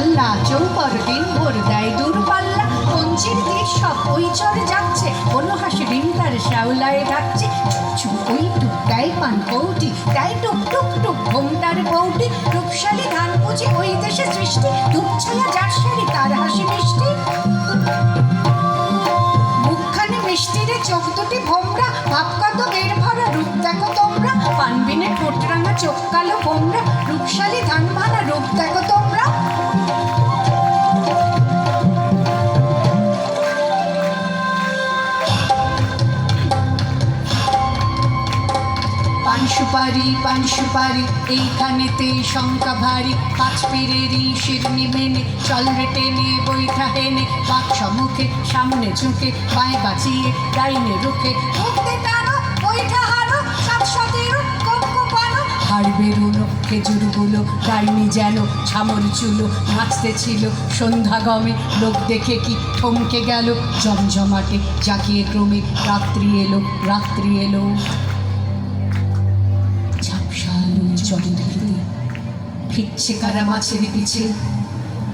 মাল্লা চৌপর দিন ভোর দেয় দূরপাল্লা পঞ্চির দিয়ে সব ওই চরে যাচ্ছে। কোনো হাসি ডিম তার শ্যাওলায় ডাকছে ওই টুক দেয় পান কৌটি তাই টুক টুক টুক, ঘোমটার বৌটি, রূপশালী ধান পুজি ওই দেশে সৃষ্টি ধূপছায়া যার শাড়ি তার হাসি মিষ্টি। মুখখানি মিষ্টিরে চোখ দুটি ভোমরা, ভাব কত বের ভরা, রূপ দেখো তোমরা, পানবিনে ঠোঁট রাঙা চোখ কালো ভোমরা রূপশালী ধান মানা রূপ দেখো তোমরা। সুপারি, পান সুপারি, এইখানেতে শঙ্কা ভারী। পাঁচ পেরেরই শিরনি মেনে চল টেনে বইটা হেনে, বাক সম্মুখে সামনে ঝুঁকে, পায়ে বাঁচিয়ে ডাইনে রুখে। হাড় বেরুনো খেজুরগুলো ডাইনি যেন ছামল চুলো, নাচতে ছিল সন্ধ্যা গমে। লোক দেখে কি থমকে গেল, জমজমাটে জাকিয়ে ক্রমে, রাত্রি এলো রাত্রি এলো। ঝাপসালো জলধিতে ফিরছে কারা মাছের পিছে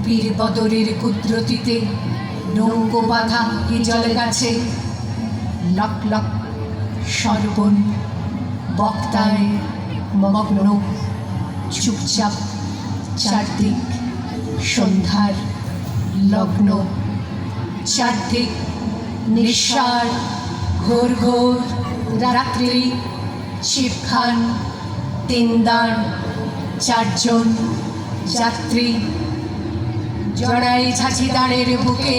বীর বদরের কুদরতিতে নৌকো বাঁধা হিজল গাছে লক লক সর্বণ বক্তায় মগ্ন, চুপচাপ চারদিক সন্ধ্যার লগ্ন, চারদিক নিঃসার, ঘোর ঘোর রাত্রি, শিবখান তিনদান চারজন যাত্রী। জড়াই ঝাঁঝিদারের বুকে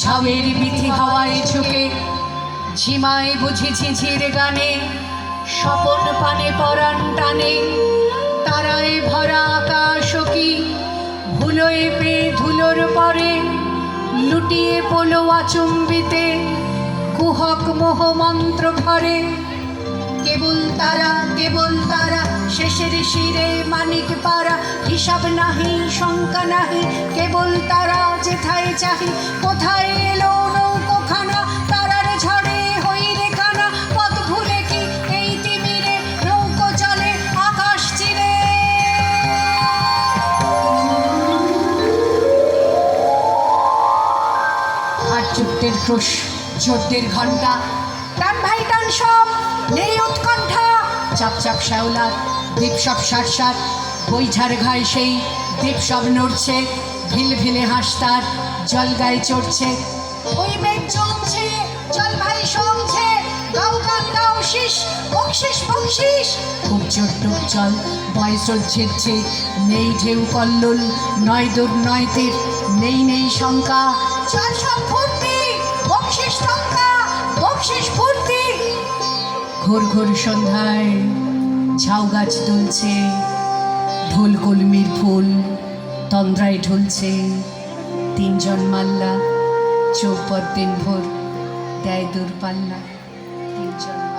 ঝাউয়ের বিথি হাওয়ায় ঝুঁকে। ঝিমায় বুঝি ঝিঝির গানে, স্বপন পানে পরাণ টানে। তারায় ভরা আকাশ কি ভুলোয় পে ধুলোর পরে, লুটিয়ে পোলো আচম্বিতে। কুহক মোহ মন্ত্র ঘরে কেবল তারা কেবল তারা, শেষের শিরে মানিক পারা। হিসাব নাহি, শঙ্কা নাহি, কেবল তারা যেথায় চাহি। কোথায় এলো নৌকোখানা তারার ঝড়ে হই রেখানা পথ ভুলে কি এই তিমিরে নৌকো চলে, আকাশ চিরে? আর চুট্টের ক্রোশ চোদ্দের ঘণ্টা টান ভাই টান সব। নেই উৎকণ্ঠা। চাপ চাপ শ্যাওলার দ্বীপ সব সার সার। বৈঝার ঘায় সেই দ্বীপ সব নড়ছে। ভিল ভিলে হাসতার জল গায়ে চড়ছে। ওই মেঘ জমছে জল ভাই সমছে গাও গান গাও শীষ বকশিস বকশিস খুব ডুব জল বয়স ঝিরছে নেই ঢেউ কল্লোল, নয় দূর নয় তীর। নেই নেই শঙ্কা। জল সব ফুর্তি ঘোর ঘোর সন্ধ্যায় ঝাউ গাছ দুলছে, ঢোল কলমির ফুল তন্দ্রায় ঢুলছে। তিনজন মাল্লা চৌপর দিন ভোর দেয় দূরপাল্লা তিনজন